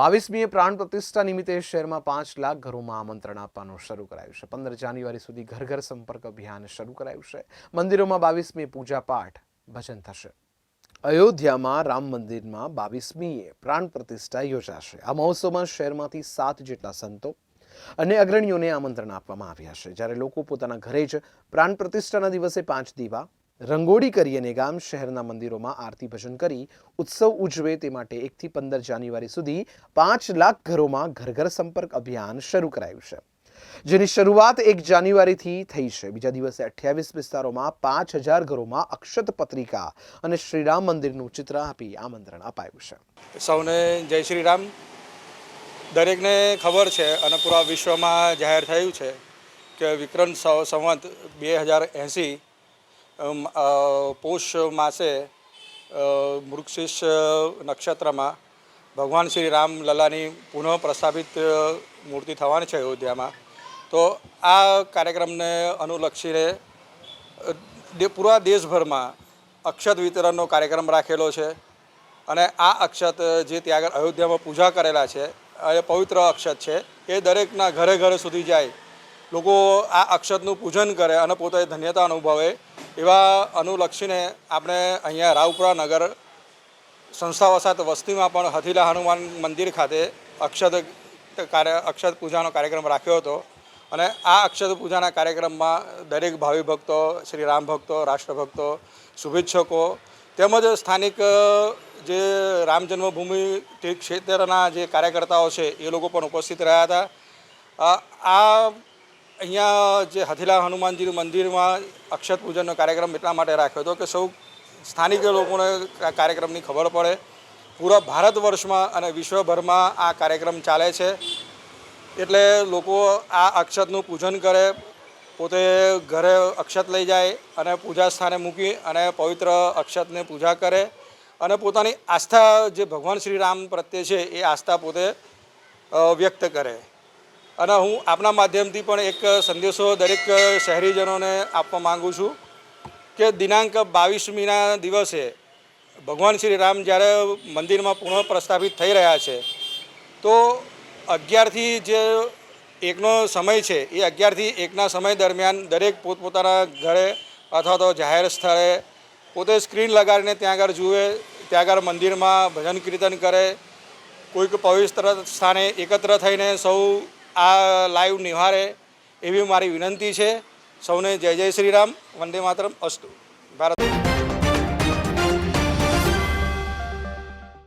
બાવીસમીએ પ્રાણ પ્રતિષ્ઠા નિમિત્તે શહેરમાં પાંચ લાખ ઘરોમાં આમંત્રણ આપવાનું શરૂ કરાયું છે. પંદર જાન્યુઆરી સુધી ઘર ઘર સંપર્ક અભિયાન શરૂ કરાયું છે. મંદિરોમાં બાવીસમી પૂજા પાઠ ભજન થશે. અયોધ્યામાં રામ મંદિરમાં બાવીસમીએ પ્રાણ પ્રતિષ્ઠા યોજાશે. આ મહોત્સવમાં શહેરમાંથી સાત જેટલા સંતો અને અગ્રણીઓને આમંત્રણ આપવામાં આવ્યા છે. જ્યારે લોકો પોતાના ઘરે જ પ્રાણ પ્રતિષ્ઠાના દિવસે પાંચ દીવા રંગોળી કરી અને ગામ શહેરના મંદિરોમાં આરતી ભજન કરી ઉત્સવ ઉજવે તે માટે એકથી પંદર જાન્યુઆરી સુધી પાંચ લાખ ઘરોમાં ઘર ઘર સંપર્ક અભિયાન શરૂ કરાયું છે. જેની શરૂઆત એક જાન્યુઆરીથી થઈ છે. બીજા દિવસે અઠ્યાવીસ વિસ્તારોમાં પાંચ હજાર ઘરોમાં અક્ષત પત્રિકા અને શ્રીરામ મંદિરનું ચિત્ર આપી આમંત્રણ અપાયું છે. સૌને જય શ્રી રામ દરેકને ખબર છે અને પૂરા વિશ્વમાં જાહેર થયું છે કે વિક્રમ સંવત બે હજાર એંસી પોષ માસે મૃક્ષિષ નક્ષત્રમાં ભગવાન શ્રી રામ લલાની પુનઃ પ્રસ્થાપિત મૂર્તિ થવાની છે અયોધ્યામાં. તો આ કાર્યક્રમને અનુલક્ષીને પૂરા દેશભરમાં અક્ષત વિતરણનો કાર્યક્રમ રાખેલો છે. અને આ અક્ષત, જે ત્યાં આગળ અયોધ્યામાં પૂજા કરેલા છે એ પવિત્ર અક્ષત છે, એ દરેકના ઘરે ઘરે સુધી જાય. લોકો આ અક્ષતનું પૂજન કરે અને પોતે ધન્યતા અનુભવે. એવા અનુલક્ષીને આપણે અહીંયા રાવપુરા નગર સંસ્થા વસાત વસ્તીમાં પણ હથીલા હનુમાન મંદિર ખાતે અક્ષત કાર્ય, અક્ષત પૂજાનો કાર્યક્રમ રાખ્યો હતો. અને આ અક્ષત પૂજાના કાર્યક્રમમાં દરેક ભાવિ ભક્તો, શ્રી રામ ભક્તો, રાષ્ટ્રભક્તો, શુભેચ્છકો તેમજ સ્થાનિક જે રામ જન્મભૂમિ તે ક્ષેત્રના જે કાર્યકર્તાઓ છે એ લોકો પણ ઉપસ્થિત રહ્યા હતા. આ અહીંયા જે હથીલા હનુમાનજીનું મંદિરમાં અક્ષત પૂજનનો કાર્યક્રમ એટલા માટે રાખ્યો હતો કે સૌ સ્થાનિક લોકોને કાર્યક્રમની ખબર પડે. પૂરા ભારત વર્ષમાં અને વિશ્વભરમાં આ કાર્યક્રમ ચાલે છે. એટલે લોકો આ અક્ષતનું પૂજન કરે, પોતે ઘરે અક્ષત લઈ જાય અને પૂજા સ્થાને મૂકી અને પવિત્ર અક્ષતને પૂજા કરે અને પોતાની આસ્થા જે ભગવાન શ્રી રામ પ્રત્યે છે એ આસ્થા પોતે વ્યક્ત કરે. અને હું આપના માધ્યમથી પણ એક સંદેશો દરેક શહેરીજનોને આપવા માગું છું કે દિનાંક બાવીસમીના દિવસે ભગવાન શ્રી રામ જ્યારે મંદિરમાં પુનઃ પ્રસ્થાપિત થઈ રહ્યા છે, તો અગિયારથી જે એકનો સમય છે, એ અગિયારથી એકના સમય દરમિયાન દરેક પોતપોતાના ઘરે અથવા તો જાહેર સ્થળે પોતે સ્ક્રીન લગાડીને ત્યાં આગળ જુએ, ત્યાં આગળ મંદિરમાં ભજન કીર્તન કરે, કોઈક પવિત્ર સ્થાને એકત્ર થઈને સૌ આ લાઈવ નિહાળે એવી મારી વિનંતી છે. સૌને જય જય શ્રી રામ વંદે માતરમ. અસ્તુ.